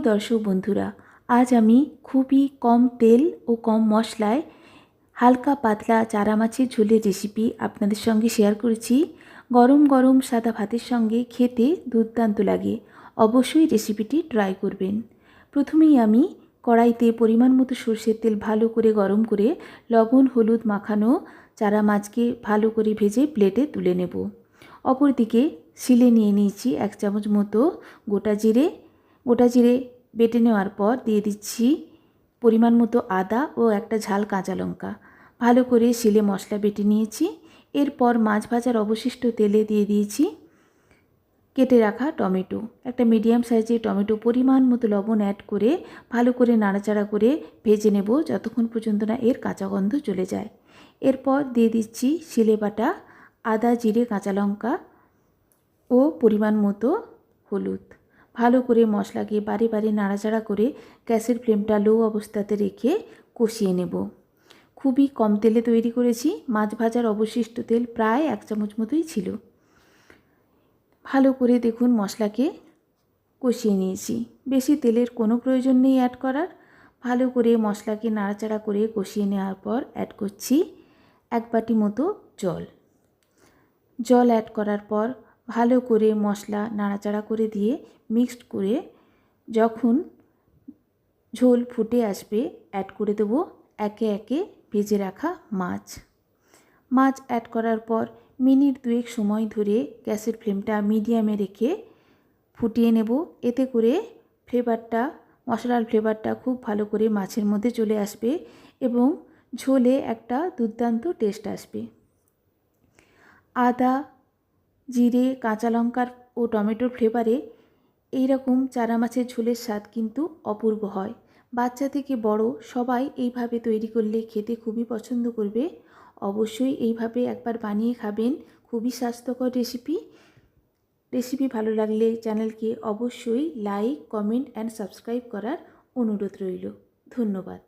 দর্শক বন্ধুরা, আজ আমি খুবই কম তেল ও কম মশলায় হালকা পাতলা চারা মাছের ঝোলের রেসিপি আপনাদের সঙ্গে শেয়ার করেছি। গরম গরম সাদা ভাতের সঙ্গে খেতে দুর্দান্ত লাগে। অবশ্যই রেসিপিটি ট্রাই করবেন। প্রথমেই আমি কড়াইতে পরিমাণ মতো সর্ষের তেল ভালো করে গরম করে লবণ, হলুদ মাখানো চারা মাছকে ভালো করে ভেজে প্লেটে তুলে নেব। অপরদিকে শিলে নিয়ে নিয়েছি এক চামচ মতো গোটা জিরে গোটা জিরে বেটে নেওয়ার পর দিয়ে দিচ্ছি পরিমাণ মতো আদা ও একটা ঝাল কাঁচা লঙ্কা। ভালো করে শিলে মশলা বেটে নিয়েছি। এরপর মাছ ভাজার অবশিষ্ট তেলে দিয়ে দিয়েছি কেটে রাখা টমেটো। একটা মিডিয়াম সাইজের টমেটো পরিমাণ মতো লবণ অ্যাড করে ভালো করে নাড়াচাড়া করে ভেজে নেব যতক্ষণ পর্যন্ত না এর কাঁচা গন্ধ চলে যায়। এরপর দিয়ে দিচ্ছি শিলে বাটা, আদা, জিরে, কাঁচা লঙ্কা ও পরিমাণ মতো হলুদ। ভালো করে মশলাকে বারে বারে নাড়াচাড়া করে গ্যাসের ফ্লেমটা লো অবস্থাতে রেখে কষিয়ে নেব। খুবই কম তেলে তৈরি করেছি, মাছ ভাজার অবশিষ্ট তেল প্রায় এক চামচ মতোই ছিল। ভালো করে দেখুন মশলাকে কষিয়ে নিয়েছি। বেশি তেলের কোনো প্রয়োজন নেই অ্যাড করার। ভালো করে মশলাকে নাড়াচাড়া করে কষিয়ে নেওয়ার পর অ্যাড করছি এক বাটি মতো জল। জল অ্যাড করার পর ভালো করে মশলা নাড়াচাড়া করে দিয়ে মিক্সড করে যখন ঝোল ফুটে আসবে অ্যাড করে দেবো একে একে ভেজে রাখা মাছ। মাছ অ্যাড করার পর মিনিট দুয়েক সময় ধরে গ্যাসের ফ্লেমটা মিডিয়ামে রেখে ফুটিয়ে নেব। এতে করে ফ্লেভারটা, মশলার ফ্লেভারটা খুব ভালো করে মাছের মধ্যে চলে আসবে এবং ঝোলে একটা দুর্দান্ত টেস্ট আসবে। আদা জিরে, কাঁচা লঙ্কার ও টমেটোর ফ্লেভারে এইরকম চারা মাছের ঝোলের স্বাদ কিন্তু অপূর্ব হয়। বাচ্চা থেকে বড় সবাই এইভাবে তৈরি করলে খেতে খুবই পছন্দ করবে। অবশ্যই এইভাবে একবার বানিয়ে খাবেন। খুবই স্বাস্থ্যকর রেসিপি রেসিপি ভালো লাগলে চ্যানেলকে অবশ্যই লাইক কমেন্ট অ্যান্ড সাবস্ক্রাইব করার অনুরোধ রইল। ধন্যবাদ।